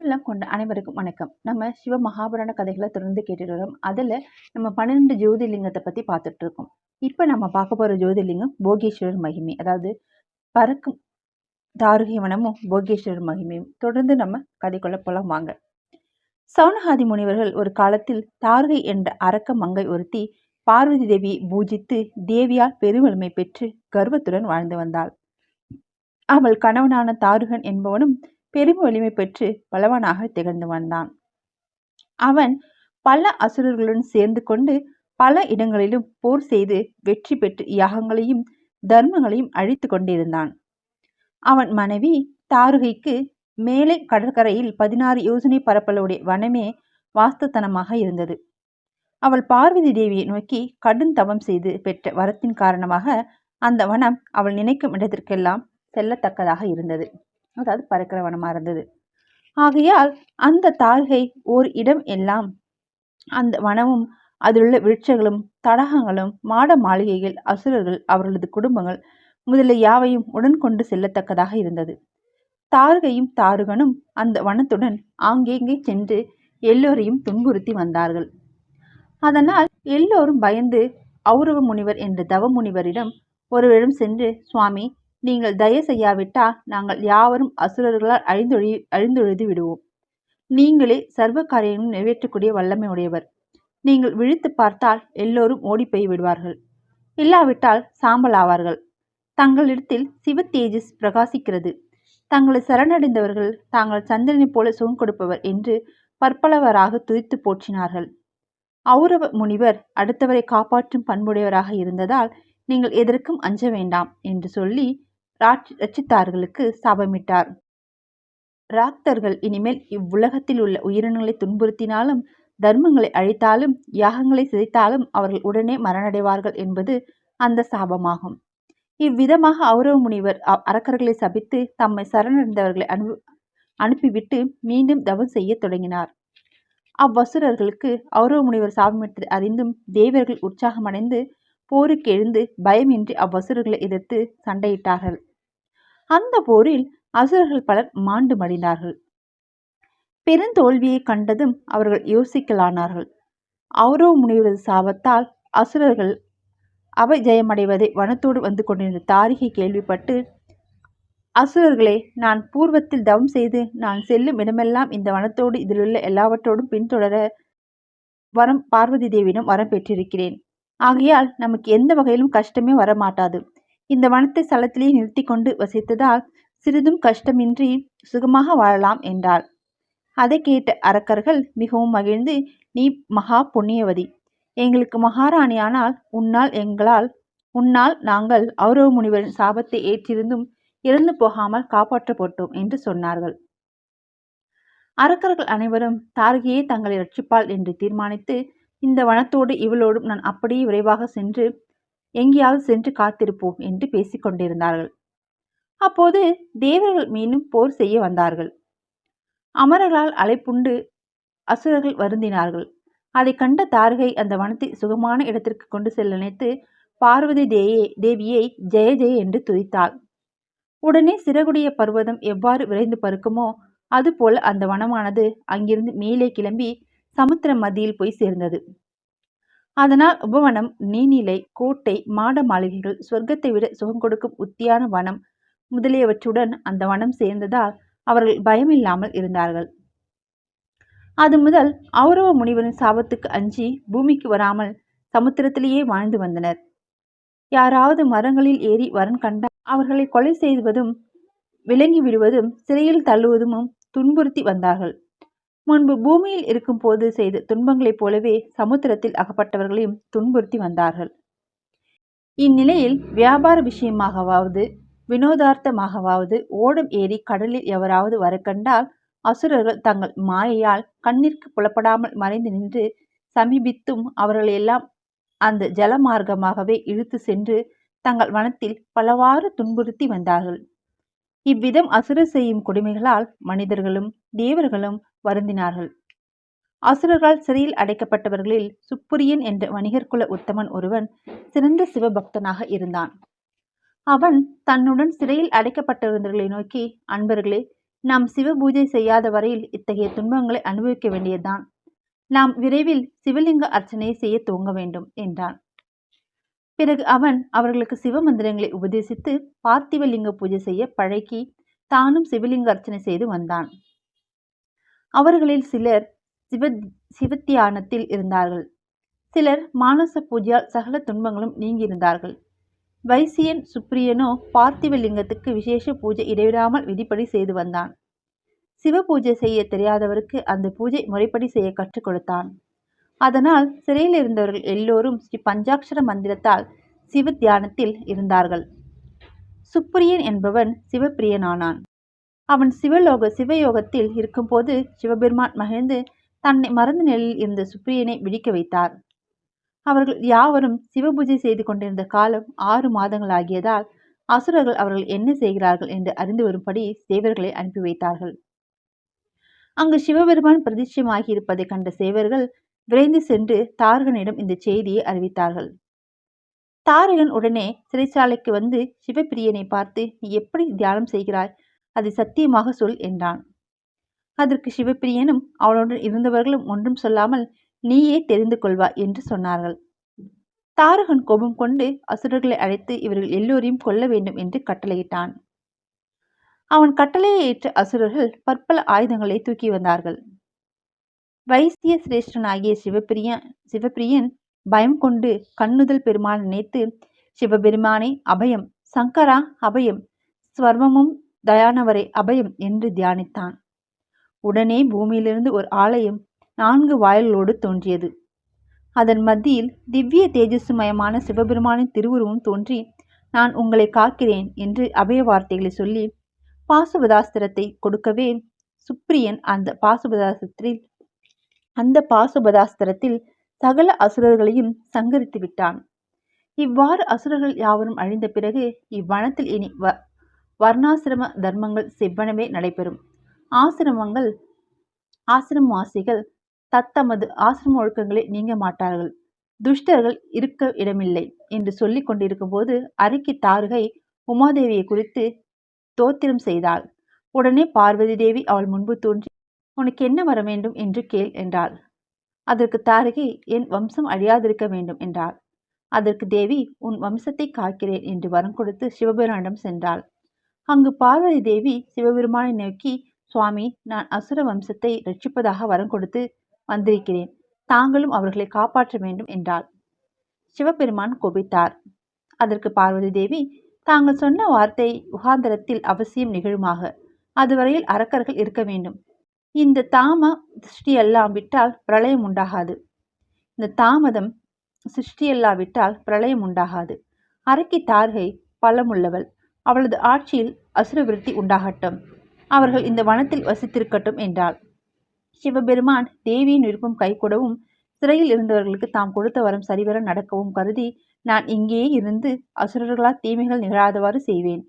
எல்லாம் கொண்ட அனைவருக்கும் வணக்கம். நம்ம சிவ மகாபுராண கதைகளை தொடர்ந்து கேட்டுட்டு வரோம். அதில் நம்ம பன்னிரெண்டு ஜோதிர்லிங்கத்தை பற்றி பார்த்துட்டு இருக்கோம். இப்போ நம்ம பார்க்க போகிற ஜோதிர்லிங்கம் போகேஸ்வரர் மகிமை. அதாவது பறக்கும் தாருகை வனமும் போகேஸ்வரர் மகிமையும். தொடர்ந்து நம்ம கதைக்குள்ள போலாம் வாங்க. சவுனஹாதி முனிவர்கள் ஒரு காலத்தில் தாருகை என்ற அரக்க மங்கை ஒருத்தி பார்வதி தேவியை பூஜித்து தேவியால் பெருவலிமை பெற்று கர்வத்துடன் வாழ்ந்து வந்தாள். அவள் கணவனான தாருகன் என்பவனும் பெரும் வலிமை பெற்று பலவனாக திகழ்ந்து வந்தான். அவன் பல அசுரர்களுடன் சேர்ந்து கொண்டு பல இடங்களிலும் போர் செய்து வெற்றி பெற்று யாகங்களையும் தர்மங்களையும் அழித்து கொண்டிருந்தான். அவன் மனைவி தாருகைக்கு மேலே கடற்கரையில் பதினாறு யோசனை பரப்பலுடைய வனமே வாஸ்தத்தனமாக இருந்தது. அவள் பார்வதி தேவியை நோக்கி கடும் தவம் செய்து பெற்ற வரத்தின் காரணமாக அந்த வனம் அவள் நினைக்கும் இடத்திற்கெல்லாம் செல்லத்தக்கதாக இருந்தது. அதாவது பறக்கிற வனமாக இருந்தது. ஆகையால் அந்த தாழ்கை ஓர் இடம் எல்லாம் அந்த வனமும் அதிலுள்ள விருட்சங்களும் தடாகங்களும் மாட மாளிகைகள் அசுரர்கள் அவர்களது குடும்பங்கள் முதலிய யாவையும் உடன் கொண்டு செல்லத்தக்கதாக இருந்தது. தாருகையும் தாருகனும் அந்த வனத்துடன் ஆங்கேங்கே சென்று எல்லோரையும் துன்புறுத்தி வந்தார்கள். அதனால் எல்லோரும் பயந்து அவுரவ முனிவர் என்ற தவ முனிவரிடம் ஒருவரிடம் சென்று சுவாமி நீங்கள் தயவு செய்யாவிட்டால் நாங்கள் யாவரும் அசுரர்களால் அழிந்தொழி அழிந்தொழுது விடுவோம். நீங்களே சர்வ காரியங்களும் நிறைவேற்றக்கூடிய வல்லமை உடையவர் நீங்கள் விழித்து பார்த்தால் எல்லோரும் ஓடிப்போய் விடுவார்கள். இல்லாவிட்டால் சாம்பல் ஆவார்கள் தங்களிடத்தில் சிவ தேஜஸ் பிரகாசிக்கிறது. தங்களை சரணடைந்தவர்கள் தாங்கள் சந்திரனைப் போல சுகம் கொடுப்பவர் என்று பற்பலவராக துதித்து போற்றினார்கள். ஔரவ முனிவர் அடுத்தவரை காப்பாற்றும் பண்புடையவராக இருந்ததால் நீங்கள் எதற்கும் அஞ்ச வேண்டாம் என்று சொல்லி ரச்சித்தார்களுக்கு சாபமிட்டார். ராக்தர்கள் இனிமேல் இவ்வுலகத்தில் உள்ள உயிரினங்களை துன்புறுத்தினாலும் தர்மங்களை அழித்தாலும் யாகங்களை சிதைத்தாலும் அவர்கள் உடனே மரணடைவார்கள் என்பது அந்த சாபமாகும். இவ்விதமாக அவுரவ முனிவர் அரக்கர்களை சபித்து தம்மை சரணடைந்தவர்களை அனு அனுப்பிவிட்டு மீண்டும் தவம் செய்ய தொடங்கினார். அவ்வசுரர்களுக்கு அவுரவ முனிவர் சாபமிட்டது அறிந்தும் தேவர்கள் உற்சாகமடைந்து போருக்கு எழுந்து பயமின்றி அவ்வசுரர்களை எதிர்த்து சண்டையிட்டார்கள். அந்த போரில் அசுரர்கள் பலர் மாண்டு மடிந்தார்கள் பெருந்தோல்வியை கண்டதும் அவர்கள் யோசிக்கலானார்கள். ஔரவ முனிவரது சாபத்தால் அசுரர்கள் அவை ஜெயமடைவதை வனத்தோடு வந்து கொண்டிருந்த தாரிகை கேள்விப்பட்டு அசுரர்களே நான் பூர்வத்தில் தவம் செய்து நான் செல்லும் இடமெல்லாம் இந்த வனத்தோடு இதிலுள்ள எல்லாவற்றோடும் பின்தொடர வரம் பார்வதி தேவியிடம் வரம் பெற்றிருக்கிறேன். ஆகையால் நமக்கு எந்த வகையிலும் கஷ்டமே வரமாட்டாது. இந்த வனத்தை சலத்திலேயே நிறுத்தி கொண்டு வசித்ததால் சிறிதும் கஷ்டமின்றி சுகமாக வாழலாம் என்றாள். அதை கேட்ட அரக்கர்கள் மிகவும் மகிழ்ந்து நீ மகா புண்ணியவதி. எங்களுக்கு மகாராணியானால் உன்னால் எங்களால் உன்னால் நாங்கள் அவுரவ முனிவரின் சாபத்தை ஏற்றிருந்தும் இறந்து போகாமல் காப்பாற்றப்பட்டோம் என்று சொன்னார்கள். அரக்கர்கள் அனைவரும் தாரகையே தங்களை ரட்சிப்பாள் என்று தீர்மானித்து இந்த வனத்தோடு இவளோடும் நான் அப்படியே விரைவாக சென்று எங்கேயாவது சென்று காத்திருப்போம் என்று பேசிக்கொண்டிருந்தார்கள் அப்போது தேவர்கள் மீண்டும் போர் செய்ய வந்தார்கள். அமரர்களால் அலைப்புண்டு அசுரர்கள் வருந்தினார்கள். அதை கண்ட தாரகை அந்த வனத்தை சுகமான இடத்திற்கு கொண்டு செல்ல நினைத்து பார்வதி தேயே தேவியை ஜெய ஜெய என்று துதித்தாள். உடனே சிறகுடைய பர்வதம் எவ்வாறு விரைந்து பருக்குமோ அதுபோல அந்த வனமானது அங்கிருந்து மேலே கிளம்பி சமுத்திர மத்தியில் போய் சேர்ந்தது. அதனால் உபவனம் நீர்நிலை கோட்டை மாட மாளிகைகள் சொர்க்கத்தை விட சுகம் கொடுக்கும் உத்தியான வனம் முதலியவற்றுடன் அந்த வனம் சேர்ந்ததால் அவர்கள் பயமில்லாமல் இருந்தார்கள். அது முதல் ஔரவ முனிவரின் சாபத்துக்கு அஞ்சி பூமிக்கு வராமல் சமுத்திரத்திலேயே வாழ்ந்து வந்தனர். யாராவது மரங்களில் ஏறி வரன் கண்டால் அவர்களை கொலை செய்வதும் விலங்கி விடுவதும் சிறையில் தள்ளுவதும் துன்புறுத்தி வந்தார்கள். முன்பு பூமியில் இருக்கும் போது செய்த துன்பங்களைப் போலவே சமுத்திரத்தில் அகப்பட்டவர்களையும் துன்புறுத்தி வந்தார்கள். இந்நிலையில் வியாபார விஷயமாகவாவது வினோதார்த்தமாகவாவது ஓடம் ஏறி கடலில் எவராவது வர கண்டால் அசுரர்கள் தங்கள் மாயையால் கண்ணிற்கு புலப்படாமல் மறைந்து நின்று சமீபித்தும் அவர்களையெல்லாம் அந்த ஜலமார்க்கமாகவே இழுத்து சென்று தங்கள் வனத்தில் பலவாறு துன்புறுத்தி வந்தார்கள். இவ்விதம் அசுரர் செய்யும் கொடுமைகளால் மனிதர்களும் தேவர்களும் வருந்தினார்கள். அசுரர்களால் சிறையில் அடைக்கப்பட்டவர்களில் சுப்புரியன் என்ற வணிகர்குல உத்தமன் ஒருவன் சிறந்த சிவபக்தனாக இருந்தான். அவன் தன்னுடன் சிறையில் அடைக்கப்பட்டிருந்தவர்களை நோக்கி அன்பர்களே நாம் சிவ பூஜை செய்யாத வரையில் இத்தகைய துன்பங்களை அனுபவிக்க வேண்டியதுதான். நாம் விரைவில் சிவலிங்க அர்ச்சனை செய்ய துவங்க வேண்டும் என்றான். பிறகு அவன் அவர்களுக்கு சிவ மந்திரங்களை உபதேசித்து பார்த்திவலிங்க பூஜை செய்ய பழக்கி தானும் சிவலிங்க அர்ச்சனை செய்து வந்தான். அவர்களில் சிலர் சிவ சிவத்தியானத்தில் இருந்தார்கள். சிலர் மானச பூஜையால் சகல துன்பங்களும் நீங்கியிருந்தார்கள். வைசியன் சுப்ரியனோ பார்த்திவலிங்கத்துக்கு விசேஷ பூஜை இடைவிடாமல் விதிப்படி செய்து வந்தான். சிவ பூஜை செய்ய தெரியாதவருக்கு அந்த பூஜை முறைப்படி செய்ய கற்றுக் கொடுத்தான். அதனால் சிறையில் இருந்தவர்கள் எல்லோரும் ஸ்ரீ பஞ்சாட்சர மந்திரத்தால் சிவ தியானத்தில் இருந்தார்கள். சுப்ரியன் என்பவன் சிவப்பிரியனானான். அவன் சிவலோக சிவயோகத்தில் இருக்கும்போது சிவபெருமான் மகிழ்ந்து தன்னை மறந்த நிலையில் இருந்த சுப்ரியனை விழிக்க வைத்தார். அவர்கள் யாவரும் சிவபூஜை செய்து கொண்டிருந்த காலம் ஆறு மாதங்கள் ஆகியதால் அசுரர்கள் அவர்கள் என்ன செய்கிறார்கள் என்று அறிந்து வரும்படி சேவர்களை அனுப்பி வைத்தார்கள். அங்கு சிவபெருமான் பிரதிஷ்டமாகி இருப்பதை கண்ட சேவர்கள் விரைந்து சென்று தாரகனிடம் இந்த செய்தியை அறிவித்தார்கள். தாரகன் உடனே சிறைச்சாலைக்கு வந்து சிவப்பிரியனை பார்த்து நீ எப்படி தியானம் செய்கிறாய்? அதை சத்தியமாக சொல் என்றான். அதற்கு சிவப்பிரியனும் அவனுடன் இருந்தவர்களும் ஒன்றும் சொல்லாமல் நீயே தெரிந்து கொள்வாய் என்று சொன்னார்கள். தாரகன் கோபம் கொண்டு அசுரர்களை அழைத்து இவர்கள் எல்லோரையும் கொல்ல வேண்டும் என்று கட்டளையிட்டான். அவன் கட்டளையை ஏற்ற அசுரர்கள் பற்பல ஆயுதங்களை தூக்கி வந்தார்கள். வைசிய சிரேஷ்டனாகிய சிவபிரிய சிவபிரியன் பயம் கொண்டு கண்ணுதல் பெருமான் நினைத்து சிவபெருமானே அபயம் சங்கரா அபயம் ஸ்வர்மமும் தயானவரை அபயம் என்று தியானித்தான். உடனே பூமியிலிருந்து ஒரு ஆலயம் நான்கு வாயில்களோடு தோன்றியது. அதன் மத்தியில் திவ்ய தேஜஸ்மயமான சிவபெருமானின் திருவுருவம் தோன்றி நான் உங்களை காக்கிறேன் என்று அபய வார்த்தைகளை சொல்லி பாசுபதாஸ்திரத்தை கொடுக்கவே சுப்ரியன் அந்த பாசுபதாஸ்திரத்தில் அந்த பாசுபதாஸ்திரத்தில் சகல அசுரர்களையும் சங்கரித்து விட்டான். இவ்வாறு அசுரர்கள் யாவரும் அழிந்த பிறகு இவ்வனத்தில் இனி வ வர்ணாசிரம தர்மங்கள் செவ்வனமே நடைபெறும். ஆசிரமங்கள் ஆசிரமவாசிகள் தத்தமது ஆசிரம ஒழுக்கங்களை நீங்க மாட்டார்கள். துஷ்டர்கள் இருக்க இடமில்லை என்று சொல்லிக் கொண்டிருக்கும் போது அரிக்கி தாருகை உமாதேவியை குறித்து தோத்திரம் செய்தாள். உடனே பார்வதி தேவி அவள் முன்பு தோன்றி உனக்கு என்ன வர வேண்டும் என்று கேள் என்றாள். அதற்கு தாரகி என் வம்சம் அழியாதிருக்க வேண்டும் என்றாள். அதற்கு தேவி உன் வம்சத்தை காக்கிறேன் என்று வரம் கொடுத்து சிவபெருமானிடம் சென்றாள். அங்கு பார்வதி தேவி சிவபெருமானை நோக்கி சுவாமி நான் அசுர வம்சத்தை ரட்சிப்பதாக வரம் கொடுத்து வந்திருக்கிறேன். தாங்களும் அவர்களை காப்பாற்ற வேண்டும் என்றாள். சிவபெருமான் கோபித்தார். அதற்கு பார்வதி தேவி தாங்கள் சொன்ன வார்த்தை உகாந்தரத்தில் அவசியம் நிகழுமாக. அதுவரையில் அரக்கர்கள் இருக்க வேண்டும். இந்த தாம சிருஷ்டியெல்லாம் விட்டால் பிரளயம் உண்டாகாது. இந்த தாமதம் சிருஷ்டியெல்லாவிட்டால் பிரளயம் உண்டாகாது. அரக்கி தார்கை பலமுள்ளவள். அவளது ஆட்சியில் அசுரவிருத்தி உண்டாகட்டும். அவர்கள் இந்த வனத்தில் வசித்திருக்கட்டும் என்றாள். சிவபெருமான் தேவியின் விருப்பம் கைகூடவும் சிறையில் இருந்தவர்களுக்கு தாம் கொடுத்த வரம் சரிவர நடக்கவும் கருதி நான் இங்கேயே இருந்து அசுரர்களால் தீமைகள் நிகழாதவாறு செய்வேன்.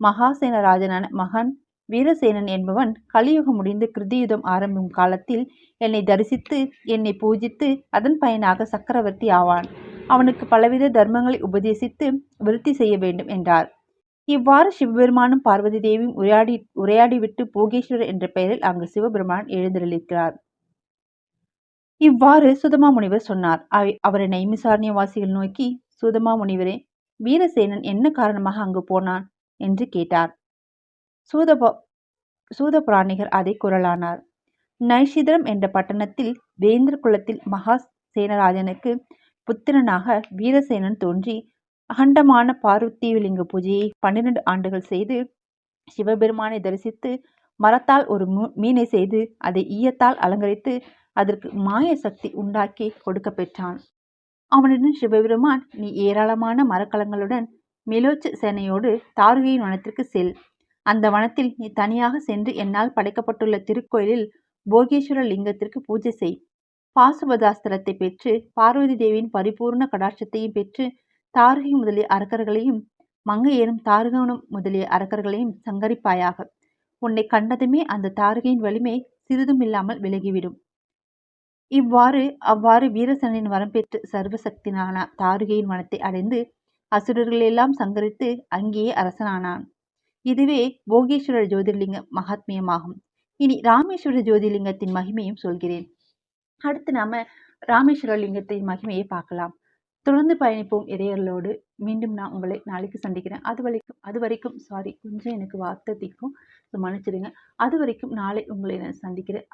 மகாசேனராஜனான மகன் வீரசேனன் என்பவன் கலியுகம் முடிந்து கிருதியுதம் ஆரம்பிக்கும் காலத்தில் என்னை தரிசித்து என்னை பூஜித்து அதன் பயனாக சக்கரவர்த்தி ஆவான். அவனுக்கு பலவித தர்மங்களை உபதேசித்து விருத்தி செய்ய வேண்டும் என்றார். இவ்வாறு சிவபெருமானும் பார்வதி தேவியும் உரையாடி உரையாடிவிட்டு போகேஸ்வரர் என்ற பெயரில் அங்கு சிவபெருமான் எழுந்தருளிக்கிறார் இவ்வாறு சுதமா முனிவர் சொன்னார் அவரை நைமிசாரணிய வாசிகள் நோக்கி சுதமா முனிவரே வீரசேனன் என்ன காரணமாக அங்கு போனான்? என்று கேட்டார். சூதப சூத புராணிகர் அதை குரலானார். நைஷிதரம் என்ற பட்டணத்தில் வேந்திர குலத்தில் மகா சேனராஜனுக்கு புத்திரனாக வீரசேனன் தோன்றி அகண்டமான பார்வத்தீவிலிங்க பூஜையை பன்னிரண்டு ஆண்டுகள் செய்து சிவபெருமானை தரிசித்து மரத்தால் ஒரு மீனை செய்து அதை ஈயத்தால் அலங்கரித்து அதற்கு மாய சக்தி உண்டாக்கி கொடுக்க பெற்றான். அவனுடன் சிவபெருமான் நீ ஏராளமான மரக்கலங்களுடன் மிலோச்ச சேனையோடு தாருகையின் வனத்திற்கு செல். அந்த வனத்தில் நீ தனியாக சென்று என்னால் படைக்கப்பட்டுள்ள திருக்கோயிலில் போகேஸ்வர லிங்கத்திற்கு பூஜை செய். பாசுபதாஸ்திரத்தை பெற்று பார்வதி தேவியின் பரிபூர்ண கடாட்சத்தையும் பெற்று தாரகை முதலிய அரக்கர்களையும் மங்கையேறும் தாரகவனம் முதலிய அரக்கர்களையும் சங்கரிப்பாயாக. உன்னை கண்டதுமே அந்த தாரகையின் வலிமை சிறிதும் இல்லாமல் விலகிவிடும். இவ்வாறு அவ்வாறு வீரசனின் வரம் பெற்று சர்வசக்தினான தாருகையின் வனத்தை அடைந்து அசுரர்களெல்லாம் சங்கரித்து அங்கேயே அரசனானான். இதுவே போகேஸ்வரர் ஜோதிர்லிங்க மகாத்மியமாகும். இனி ராமேஸ்வர ஜோதிர்லிங்கத்தின் மகிமையும் சொல்கிறேன். அடுத்து நாம ராமேஸ்வர லிங்கத்தின் மகிமையை பார்க்கலாம். தொடர்ந்து பயணிப்போம் இறையர்களோடு மீண்டும் நான் உங்களை நாளைக்கு சந்திக்கிறேன். அது வரைக்கும் அது வரைக்கும் சாரி கொஞ்சம் எனக்கு வார்த்தை திக்கும். மன்னிச்சிடுங்க. அது வரைக்கும் நாளை உங்களை நான் சந்திக்கிறேன்.